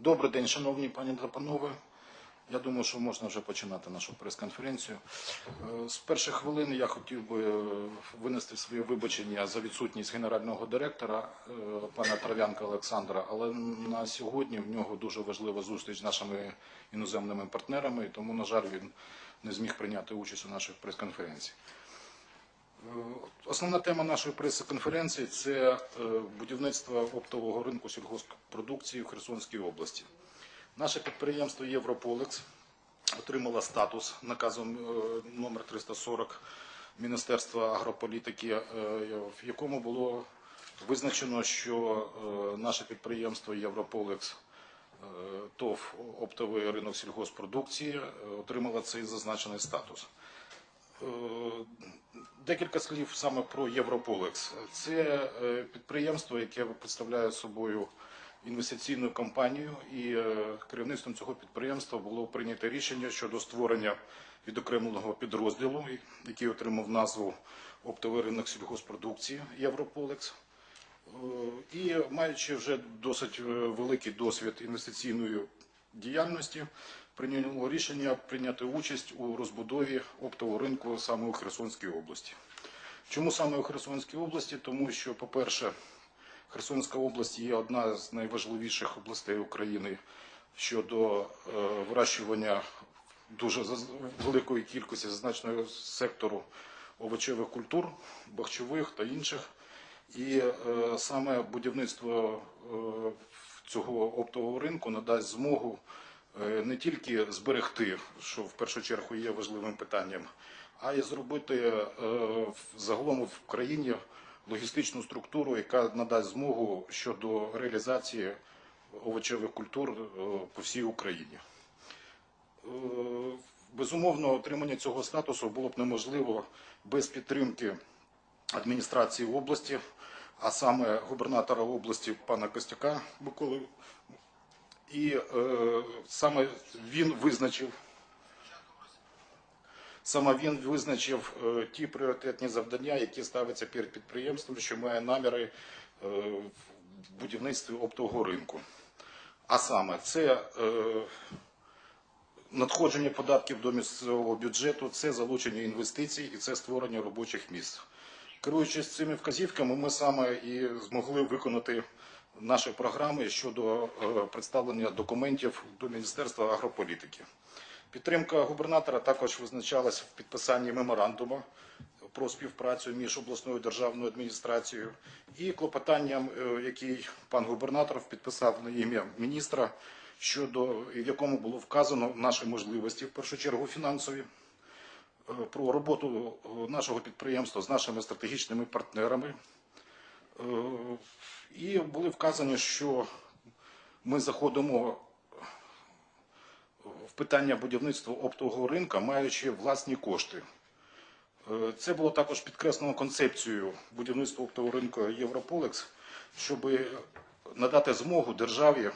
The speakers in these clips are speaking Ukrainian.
Добрий день, шановні пані та панове. Я думаю, що можна вже починати нашу прес-конференцію. Е, З перших хвилин я хотів би е, винести своє вибачення за відсутність генерального директора е, пана Трав'янка Олександра, але на сьогодні в нього дуже важлива зустріч з нашими іноземними партнерами, тому, на жаль, він не зміг прийняти участь у нашій прес-конференції. Основна тема нашої прес-конференції це е, будівництво оптового ринку сільгосппродукції в Херсонській області. Наше підприємство Європолекс отримало статус наказом е, номер 340 Міністерства агрополітики, е, в якому було визначено, що наше підприємство Європолекс ТОВ оптовий ринок сільгоспродукції отримало цей зазначений статус. Е, Декілька слів саме про Європолекс. Це е, підприємство, яке представляє собою інвестиційну компанію, і е, керівництвом цього підприємства було прийнято рішення щодо створення відокремленого підрозділу, який отримав назву оптовий ринок сільгоспродукції Європолекс. І маючи вже досить великий досвід інвестиційної діяльності, прийняло рішення прийняти участь у розбудові оптового ринку саме у Херсонській області. Чому саме у Херсонській області? Тому що, по-перше, Херсонська область є одна з найважливіших областей України щодо е, вирощування дуже великої кількості зазначеного сектору овочевих культур, бахчових та інших. І е, саме будівництво е, цього оптового ринку надасть змогу не тільки зберегти, що в першу чергу є важливим питанням, а й зробити е, загалом в країні логістичну структуру, яка надасть змогу щодо реалізації овочевих культур е, по всій Україні. Е, Безумовно, отримання цього статусу було б неможливо без підтримки адміністрації області, а саме губернатора області пана Костяка Миколи. І е, саме він визначив. Саме він визначив е, ті пріоритетні завдання, які ставляться перед підприємством, що має наміри е, в будівництві оптового ринку. А саме це е, надходження податків до місцевого бюджету, це залучення інвестицій і це створення робочих місць. Керуючись цими вказівками, ми саме і змогли виконати наші програми щодо е, представлення документів до Міністерства агрополітики. Підтримка губернатора також визначалась в підписанні меморандуму про співпрацю між обласною державною адміністрацією і клопотанням, е, який пан губернатор підписав на ім'я міністра, щодо в якому було вказано наші можливості, в першу чергу фінансові, е, про роботу нашого підприємства з нашими стратегічними партнерами. Е, І були вказані, що ми заходимо в питання будівництва оптового ринка, маючи власні кошти. Е, Це було також підкреслено концепцією будівництва оптового ринку Європолекс, щоб надати змогу державі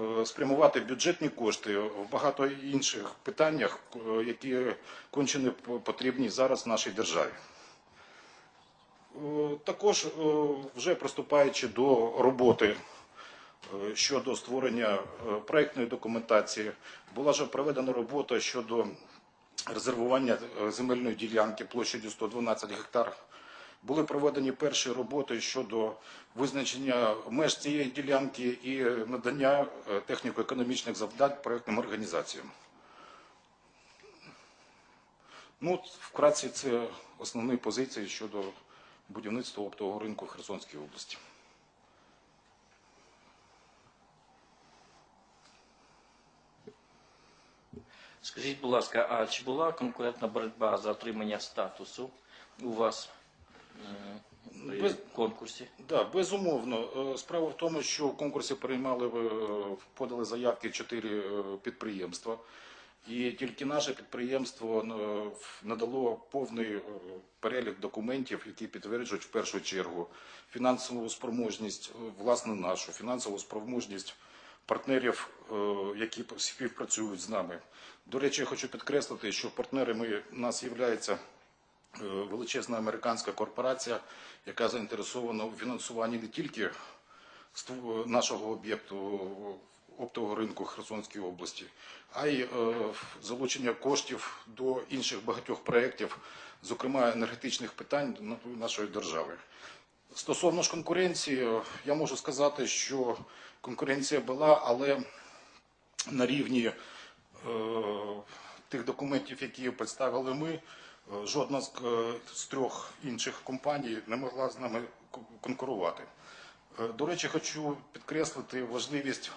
е, спрямувати бюджетні кошти в багато інших питаннях, які конче не потрібні зараз нашій державі. Е, Також е, вже приступаючи до роботи е, щодо створення проектної документації, була вже проведена робота щодо резервування земельної ділянки площадю 112 гектар. Були проведені перші роботи щодо визначення меж цієї ділянки і надання техніко-економічних завдань проектним організаціям. Ну, вкратце, це основні позиції щодо будівництва оптового ринку в Херсонській області. Скажіть, будь ласка, а чи була конкурентна боротьба за отримання статусу у вас е, при Без- конкурсі? Да, безумовно. Е, Справа в тому, що в конкурсі приймали е, подали заявки чотири підприємства, і тільки наше підприємство е, надало повний е, перелік документів, які підтверджують в першу чергу фінансову спроможність, е, власне нашу фінансову спроможність партнерів, які співпрацюють з нами. До речі, я хочу підкреслити, що партнерами нас е, величезна американська корпорація, яка заінтересована у фінансуванні не тільки нашого об'єкту оптового ринку Херсонської області, а й е, залучення коштів до інших багатьох проєктів, зокрема енергетичних питань нашої держави. Стосовно ж конкуренції, е, я можу сказати, що конкуренція була, але на рівні е, тих документів, які представили ми, жодна з, трьох інших компаній не могла з нами конкурувати. До речі, хочу підкреслити важливість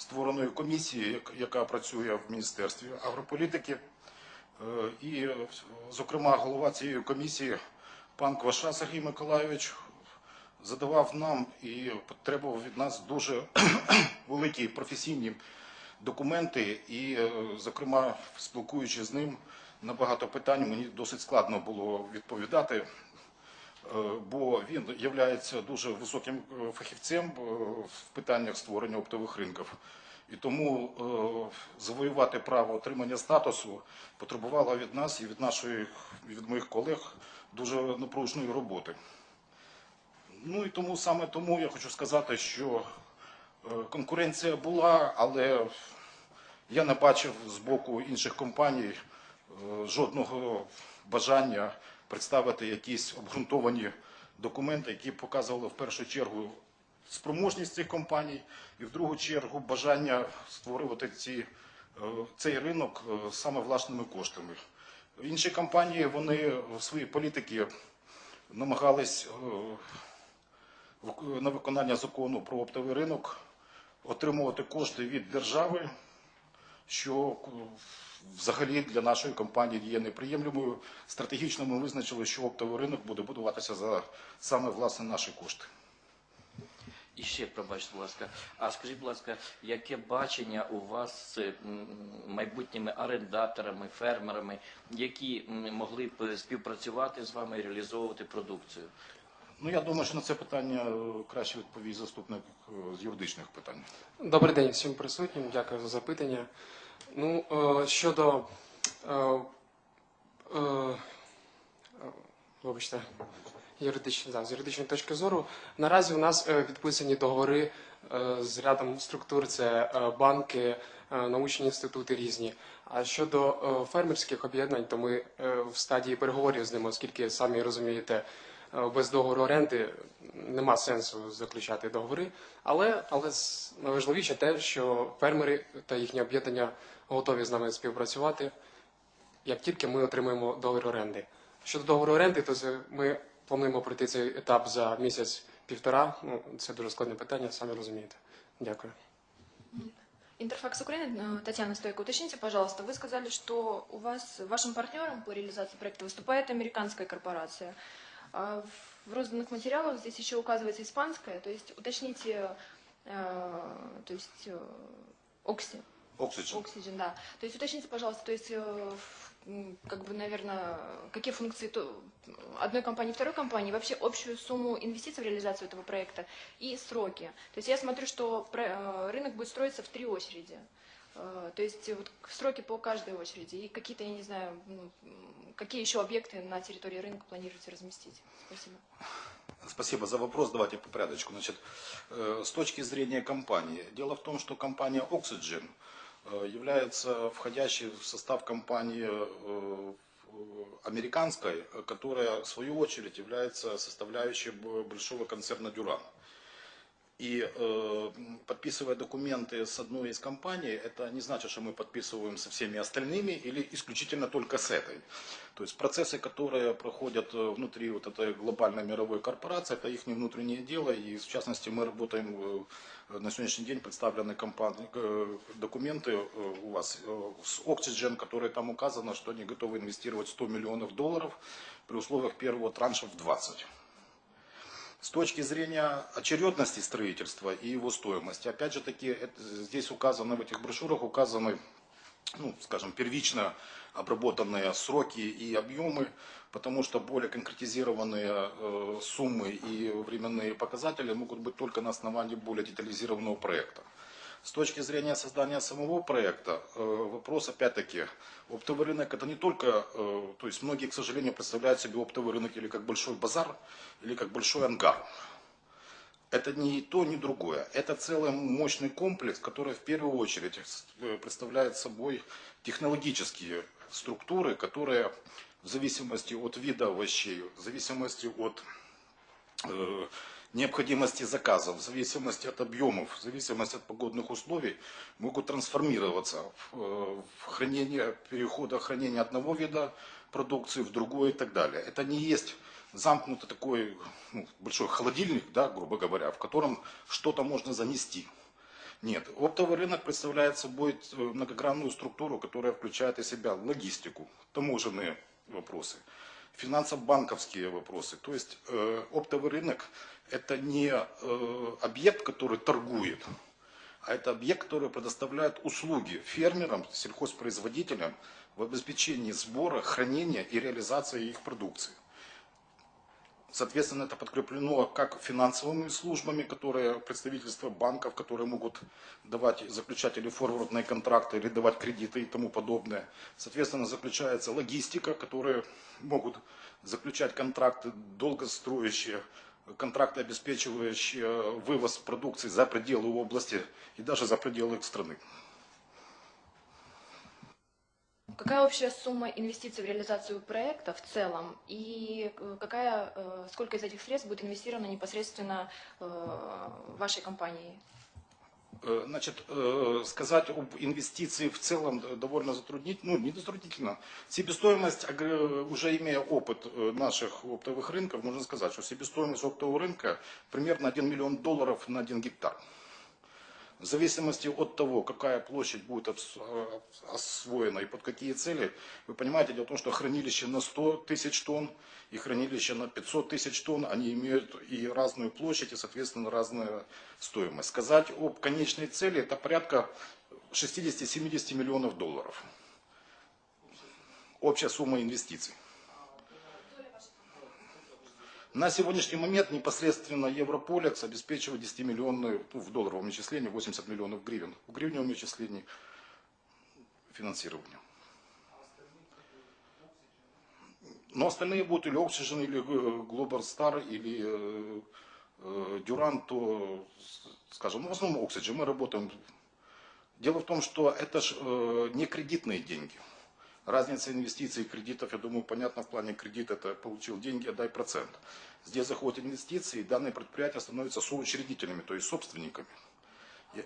створеної комісії, як- яка працює в Міністерстві агрополітики. Е, І, зокрема, голова цієї комісії, пан Кваша Сергій Миколайович, задавав нам і потребував від нас дуже великі професійні документи. І, е, зокрема, спілкуючись з ним на багато питань, мені досить складно було відповідати. Е, бо він є дуже високим е, фахівцем е, в питаннях створення оптових ринків. І тому завоювати право отримання статусу потребувало від нас і від нашої від моїх колег дуже напруженої роботи. Ну і тому саме тому я хочу сказати, що конкуренція була, але я не бачив з боку інших компаній жодного бажання представити якісь обґрунтовані документи, які показували в першу чергу спроможність цих компаній, і в другу чергу бажання створювати ці, е, цей ринок е, саме власними коштами. Інші компанії вони своїй політики намагались е, на виконання закону про оптовий ринок отримувати кошти від держави, що взагалі для нашої компанії є неприємлемою. Стратегічно ми визначили, що оптовий ринок буде будуватися за саме власне наші кошти. І ще пробачте, будь ласка. А скажіть, будь ласка, яке бачення у вас з майбутніми орендаторами, фермерами, які могли б співпрацювати з вами і реалізовувати продукцію? Ну я думаю, що на це питання е, краще відповість заступник е, з юридичних питань. Добрий день всім присутнім. Дякую за запитання. Ну, е, щодо вибачте, юридичної, да, з юридичної точки зору, наразі у нас підписані договори з рядом структур, це банки, научні інститути різні. А щодо фермерських об'єднань, то ми в стадії переговорів з ними, оскільки самі розумієте, без договору оренди нема сенсу заключати договори. Але, але с- найважливіше те, що фермери та їхні об'єднання готові з нами співпрацювати, як тільки ми отримаємо договір оренди. Щодо договору оренди, то це ми плануємо пройти цей етап за місяць-півтора. Ну, це дуже складне питання, самі розумієте. Дякую. Интерфакс Украины, э, Татьяна Стойко, уточните, пожалуйста, вы сказали, что у вас вашим партнером по реализации проекта выступает американская корпорация. А в розданных материалах здесь еще указывается испанская, то есть уточните, э, то есть э, Окси, Oxygen. Oxygen, да. То есть уточните, пожалуйста, то есть э, как бы, наверное, какие функции то, одной компании, второй компании, вообще общую сумму инвестиций в реализацию этого проекта и сроки. То есть я смотрю, что рынок будет строиться в три очереди. Э, То есть вот к- сроки по каждой очереди и какие-то, я не знаю, ну, какие еще объекты на территории рынка планируете разместить? Спасибо. Спасибо за вопрос. Давайте по порядочку. Значит, э, с точки зрения компании. Дело в том, что компания Oxygen э, является входящей в состав компании э, э, американской, э, которая в свою очередь является составляющей большого концерна Дюран. И э, м, подписывая документы с одной из компаний, это не значит, что мы подписываем со всеми остальными или исключительно только с этой. То есть процессы, которые проходят э, внутри вот этой глобальной мировой корпорации, это их внутреннее дело. И в частности мы работаем э, на сегодняшний день представлены компании, э, документы э, у вас э, с Oxygen, которые там указано, что они готовы инвестировать 100 миллионов долларов при условиях первого транша в 20. С точки зрения очередности строительства и его стоимости, опять же таки, это- здесь указаны, в этих брошюрах указаны, ну, скажем, первично обработанные сроки и объемы, потому что более конкретизированные э, суммы и временные показатели могут быть только на основании более детализированного проекта. С точки зрения создания самого проекта, э, вопрос опять-таки, оптовый рынок это не только, э, то есть многие, к сожалению, представляют себе оптовый рынок или как большой базар, или как большой ангар. Это не то, ни другое. Это целый мощный комплекс, который в первую очередь э, представляет собой технологические структуры, которые в зависимости от вида овощей, в зависимости от необходимости заказов, в зависимости от объемов, в зависимости от погодных условий могут трансформироваться в, э, хранение, перехода хранения одного вида продукции в другой и так далее. Это не есть замкнутый такой ну, большой холодильник, да, грубо говоря, в котором что-то можно занести. Нет, оптовый рынок представляет собой э, многогранную структуру, которая включает в себя логистику, таможенные вопросы, финансово-банковские вопросы. То есть э, оптовый рынок это не э, объект, который торгует, а это объект, который предоставляет услуги фермерам, сельхозпроизводителям в обеспечении сбора, хранения и реализации их продукции. Соответственно, это подкреплено как финансовыми службами, которые представительства банков, которые могут давать, заключать или форвардные контракты, или давать кредиты и тому подобное. Соответственно, заключается логистика, которые могут заключать контракты долгостроящие, контракты, обеспечивающие вывоз продукции за пределы области и даже за пределы страны. Какая общая сумма инвестиций в реализацию проекта в целом и э, какая, э, сколько из этих средств будет инвестировано непосредственно э, вашей компанией? Значит, сказать об инвестиции в целом довольно затруднительно, ну, не затруднительно. Себестоимость, уже имея опыт наших оптовых рынков, можно сказать, что себестоимость оптового рынка примерно 1 миллион долларов на 1 гектар. В зависимости от того, какая площадь будет э, освоена и под какие цели, вы понимаете, дело в том, что хранилище на 100 тысяч тонн и хранилище на 500 тысяч тонн, они имеют и разную площадь, и, соответственно, разную стоимость. Сказать об конечной цели, это порядка 60-70 миллионов долларов. Общая сумма инвестиций. На сегодняшний момент непосредственно Европолекс обеспечивает 10 миллионов ну, в долларовом исчислении, 80 миллионов гривен. В гривневом исчислении финансирования. Но остальные будут или Oxygen, или э, Global Star, или э, э, то, скажем, ну, в основном Oxygen, мы работаем. Дело в том, что это ж, э, не кредитные деньги. Разница инвестиций и кредитов, я думаю, понятно в плане кредита, это получил деньги, отдай процент. Здесь заходят инвестиции, и данные предприятия становятся соучредителями, то есть собственниками. Я-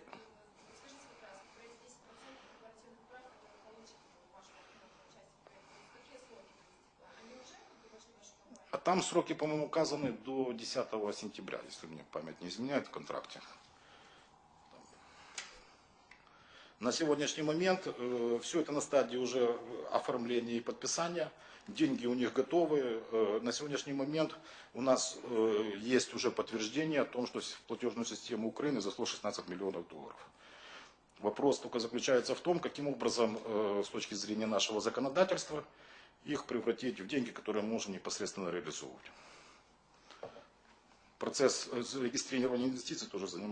А там сроки, по-моему, указаны до 10 сентября, если мне память не изменяет в контракте. На сегодняшний момент все это на стадии уже оформления и подписания. Деньги у них готовы. Э, на сегодняшний момент у нас э, есть уже подтверждение о том, что в платежную систему Украины зашло 16 миллионов долларов. Вопрос только заключается в том, каким образом э, с точки зрения нашего законодательства их превратить в деньги, которые мы можем непосредственно реализовывать. Процесс э, зарегистрирования инвестиций тоже занимает